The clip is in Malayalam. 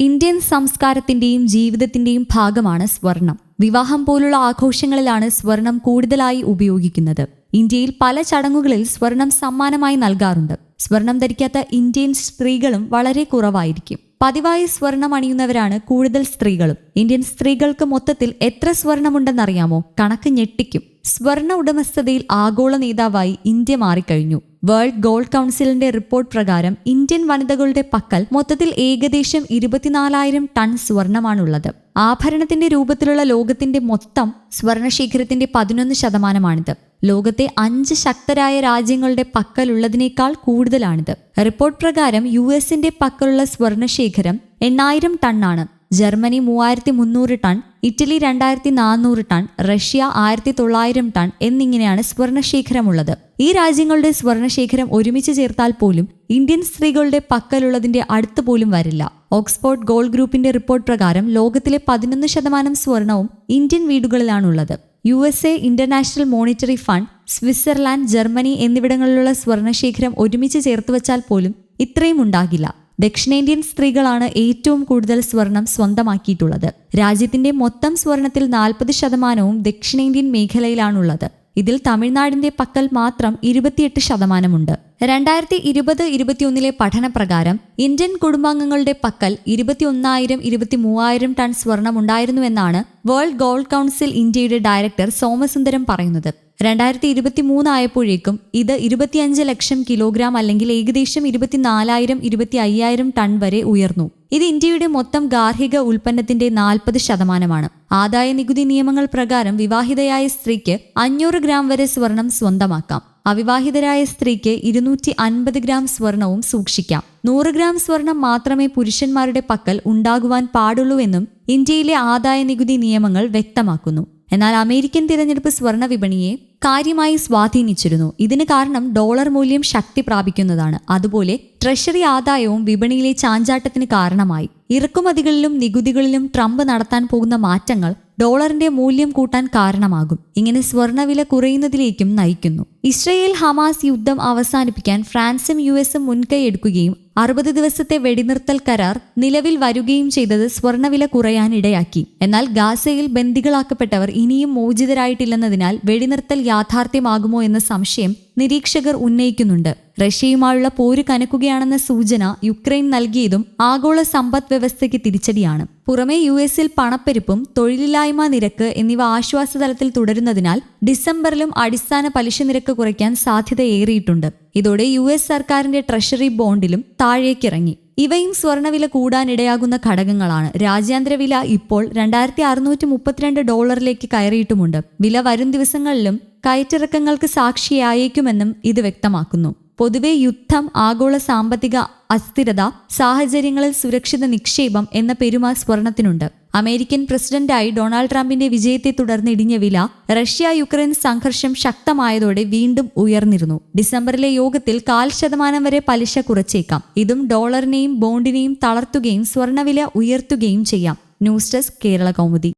ഇന്ത്യൻ സംസ്കാരത്തിന്റെയും ജീവിതത്തിന്റെയും ഭാഗമാണ് സ്വർണം. വിവാഹം പോലുള്ള ആഘോഷങ്ങളിലാണ് സ്വർണം കൂടുതലായി ഉപയോഗിക്കുന്നത്. ഇന്ത്യയിൽ പല ചടങ്ങുകളിൽ സ്വർണം സമ്മാനമായി നൽകാറുണ്ട്. സ്വർണം ധരിക്കാത്ത ഇന്ത്യൻ സ്ത്രീകളും വളരെ കുറവായിരിക്കും. പതിവായി സ്വർണം അണിയുന്നവരാണ് കൂടുതൽ സ്ത്രീകളും. ഇന്ത്യൻ സ്ത്രീകൾക്ക് മൊത്തത്തിൽ എത്ര സ്വർണമുണ്ടെന്നറിയാമോ? കണക്ക് ഞെട്ടിക്കും. സ്വർണ ഉടമസ്ഥതയിൽ ആഗോള നേതാവായി ഇന്ത്യ മാറിക്കഴിഞ്ഞു. വേൾഡ് ഗോൾഡ് കൗൺസിലിന്റെ റിപ്പോർട്ട് പ്രകാരം ഇന്ത്യൻ വനിതകളുടെ പക്കൽ മൊത്തത്തിൽ ഏകദേശം ഇരുപത്തിനാലായിരം ടൺ സ്വർണമാണുള്ളത്. ആഭരണത്തിന്റെ രൂപത്തിലുള്ള ലോകത്തിന്റെ മൊത്തം സ്വർണശേഖരത്തിന്റെ പതിനൊന്ന് ശതമാനമാണിത്. ലോകത്തെ അഞ്ച് ശക്തരായ രാജ്യങ്ങളുടെ പക്കലുള്ളതിനേക്കാൾ കൂടുതലാണിത്. റിപ്പോർട്ട് പ്രകാരം യു എസിന്റെ പക്കലുള്ള സ്വർണശേഖരം എണ്ണായിരം ടണ്ണാണ്. ജർമ്മനി മൂവായിരത്തി മുന്നൂറ് ടൺ ഇറ്റലി രണ്ടായിരത്തി നാനൂറ് ടൺ റഷ്യ ആയിരത്തി തൊള്ളായിരം ടൺ എന്നിങ്ങനെയാണ് സ്വർണശേഖരമുള്ളത്. ഈ രാജ്യങ്ങളുടെ സ്വർണശേഖരം ഒരുമിച്ച് ചേർത്താൽ പോലും ഇന്ത്യൻ സ്ത്രീകളുടെ പക്കലുള്ളതിന്റെ അടുത്ത് പോലും വരില്ല. ഓക്സ്ഫോർഡ് ഗോൾഡ് ഗ്രൂപ്പിന്റെ റിപ്പോർട്ട് പ്രകാരം ലോകത്തിലെ പതിനൊന്ന് ശതമാനം സ്വർണവും Indian വീടുകളിലാണുള്ളത്. U S A international monetary fund Switzerland Germany എന്നിവിടങ്ങളിലുള്ള സ്വർണശേഖരം ഒരുമിച്ച് ചേർത്ത് വെച്ചാൽ പോലും ഇത്രയും ഉണ്ടാകില്ല. ദക്ഷിണേന്ത്യൻ സ്ത്രീകളാണ് ഏറ്റവും കൂടുതൽ സ്വർണം സ്വന്തമാക്കിയിട്ടുള്ളത്. രാജ്യത്തിന്റെ മൊത്തം സ്വർണത്തിൽ നാൽപ്പത് ശതമാനവും ദക്ഷിണേന്ത്യൻ മേഖലയിലാണുള്ളത്. ഇതിൽ തമിഴ്നാടിന്റെ പക്കൽ മാത്രം ഇരുപത്തിയെട്ട് ശതമാനമുണ്ട്. രണ്ടായിരത്തി ഇരുപത് ഇരുപത്തിയൊന്നിലെ പഠനപ്രകാരം ഇന്ത്യൻ കുടുംബാംഗങ്ങളുടെ പക്കൽ ഇരുപത്തിയൊന്നായിരം ഇരുപത്തി മൂവായിരം ടൺ സ്വർണം ഉണ്ടായിരുന്നുവെന്നാണ് വേൾഡ് ഗോൾഡ് കൗൺസിൽ ഇന്ത്യയുടെ ഡയറക്ടർ സോമസുന്ദരം പറയുന്നത്. രണ്ടായിരത്തി ഇരുപത്തി മൂന്നായപ്പോഴേക്കും ഇത് ഇരുപത്തിയഞ്ച് ലക്ഷം കിലോഗ്രാം അല്ലെങ്കിൽ ഏകദേശം ഇരുപത്തിനാലായിരം ഇരുപത്തി അയ്യായിരം ടൺ വരെ ഉയർന്നു. ഇത് ഇന്ത്യയുടെ മൊത്തം ഗാർഹിക ഉൽപ്പന്നത്തിന്റെ നാൽപ്പത് ശതമാനമാണ്. ആദായ നികുതി നിയമങ്ങൾ പ്രകാരം വിവാഹിതയായ സ്ത്രീക്ക് അഞ്ഞൂറ് ഗ്രാം വരെ സ്വർണം സ്വന്തമാക്കാം. അവിവാഹിതരായ സ്ത്രീക്ക് ഇരുന്നൂറ്റി അൻപത് ഗ്രാം സ്വർണവും സൂക്ഷിക്കാം. നൂറ് ഗ്രാം സ്വർണം മാത്രമേ പുരുഷന്മാരുടെ പക്കൽ ഉണ്ടാകുവാൻ പാടുള്ളൂവെന്നും ഇന്ത്യയിലെ ആദായ നികുതി നിയമങ്ങൾ വ്യക്തമാക്കുന്നു. എന്നാൽ അമേരിക്കൻ തിരഞ്ഞെടുപ്പ് സ്വർണ വിപണിയെ കാര്യമായി സ്വാധീനിച്ചിരുന്നു. ഇതിന് കാരണം ഡോളർ മൂല്യം ശക്തി പ്രാപിക്കുന്നതാണ്. അതുപോലെ ട്രഷറി ആദായവും വിപണിയിലെ ചാഞ്ചാട്ടത്തിന് കാരണമായി. ഇറക്കുമതികളിലും നികുതികളിലും ട്രംപ് നടത്താൻ പോകുന്ന മാറ്റങ്ങൾ ഡോളറിന്റെ മൂല്യം കൂട്ടാൻ കാരണമാകും. ഇങ്ങനെ സ്വർണവില കുറയുന്നതിലേക്കും നയിക്കുന്നു. ഇസ്രയേൽ ഹമാസ് യുദ്ധം അവസാനിപ്പിക്കാൻ ഫ്രാൻസും യു എസും മുൻകൈ എടുക്കുകയും അറുപത് ദിവസത്തെ വെടിനിർത്തൽ കരാർ നിലവിൽ വരികയും ചെയ്തത് സ്വർണവില കുറയാനിടയാക്കി. എന്നാൽ ഗാസയിൽ ബന്ദികളാക്കപ്പെട്ടവർ ഇനിയും മോചിതരായിട്ടില്ലെന്നതിനാൽ വെടിനിർത്തൽ യാഥാർത്ഥ്യമാകുമോ എന്ന സംശയം നിരീക്ഷകർ ഉന്നയിക്കുന്നുണ്ട്. റഷ്യയുമായുള്ള പോര് കനക്കുകയാണെന്ന സൂചന യുക്രൈൻ നൽകിയതും ആഗോള സമ്പദ് വ്യവസ്ഥയ്ക്ക് തിരിച്ചടിയാണ്. പുറമെ യു എസിൽ പണപ്പെരുപ്പും തൊഴിലില്ലായ്മ നിരക്ക് എന്നിവ ആശ്വാസതലത്തിൽ തുടരുന്നതിനാൽ ഡിസംബറിലും അടിസ്ഥാന പലിശ നിരക്ക് കുറയ്ക്കാൻ സാധ്യതയേറിയിട്ടുണ്ട്. ഇതോടെ യു എസ് സർക്കാരിന്റെ ട്രഷറി ബോണ്ടിലും താഴേക്കിറങ്ങി. ഇവയും സ്വർണവില കൂടാനിടയാകുന്ന ഘടകങ്ങളാണ്. രാജ്യാന്തര വില ഇപ്പോൾ രണ്ടായിരത്തി അറുന്നൂറ്റി മുപ്പത്തിരണ്ട് ഡോളറിലേക്ക് കയറിയിട്ടുമുണ്ട്. വില വരും ദിവസങ്ങളിലും കയറ്റിറക്കങ്ങൾക്ക് സാക്ഷിയായേക്കുമെന്നും ഇത് വ്യക്തമാക്കുന്നു. പൊതുവെ യുദ്ധം ആഗോള സാമ്പത്തിക അസ്ഥിരത സാഹചര്യങ്ങളിൽ സുരക്ഷിത നിക്ഷേപം എന്ന പെരുമ സ്വർണത്തിനുണ്ട് അമേരിക്കൻ പ്രസിഡന്റായി ഡൊണാൾഡ് ട്രംപിന്റെ വിജയത്തെ തുടർന്ന് ഇടിഞ്ഞ വില റഷ്യ യുക്രൈൻ സംഘർഷം ശക്തമായതോടെ വീണ്ടും ഉയർന്നിരുന്നു. ഡിസംബറിലെ യോഗത്തിൽ കാൽ ശതമാനം വരെ പലിശ കുറച്ചേക്കാം. ഇതും ഡോളറിനെയും ബോണ്ടിനെയും തളർത്തുകയും സ്വർണവില ഉയർത്തുകയും ചെയ്യാം. News desk Kerala Kaumudi.